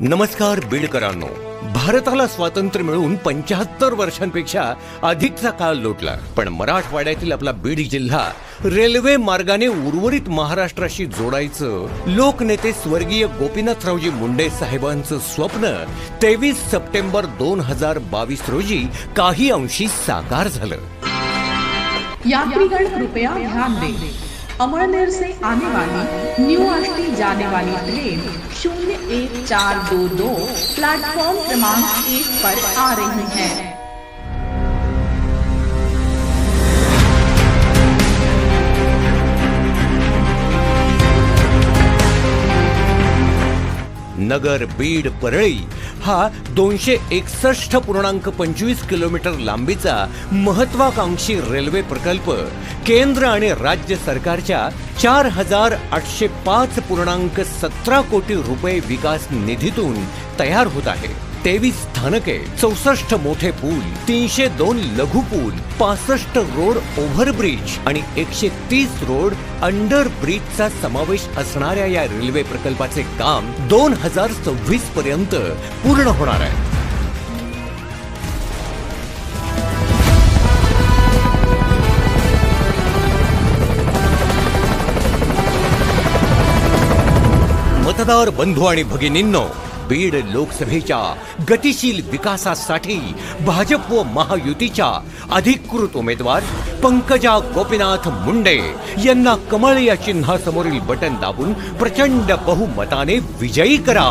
नमस्कार बीडकरांनो. भारताला स्वातंत्र्य मिळून पंच्याहत्तर वर्षांपेक्षा अधिकचा काळ लोटला. पण मराठवाड्यातील आपला बीड जिल्हा रेल्वे मार्गाने उर्वरित महाराष्ट्राशी जोडायचं लोकनेते स्वर्गीय गोपीनाथरावजी मुंडे साहेबांचं स्वप्न तेवीस सप्टेंबर दोन हजार बावीस रोजी काही अंशी साकार झालं. यात्रीगण कृपया ध्यान दें. अमरनेर से आने वाली न्यू जाने वाली ट्रेन शून्य एक चार दो दो प्लेटफॉर्म क्रमांक एक पर आ रही है। नगर बीड परळी हा दोनशे एकसष्ट पूर्णांक पंचवीस किलोमीटर लांबीचा महत्वाकांक्षी रेल्वे प्रकल्प केंद्र आणि राज्य सरकारच्या चार हजार आठशे पाच पूर्णांक सतरा कोटी रुपये विकास निधीतून तयार होत आहे. तेवीस स्थानके चौसष्ट मोठे पूल तीनशे दोन लघु पूल पासष्ट रोड ओव्हरब्रिज आणि एकशे तीस रोड अंडर ब्रिजचा समावेश असणाऱ्या या रेल्वे प्रकल्पाचे काम दोन हजार सव्वीस पर्यंत पूर्ण होणार आहे. मतदार बंधू आणि भगिनींनो बीड लोकसभेच्या गतिशील विकासासाठी भाजप व महायुतीच्या अधिकृत उमेदवार पंकजा गोपीनाथ मुंडे यांना कमळ या चिन्हासमोरील बटन दाबून प्रचंड बहुमताने विजयी करा.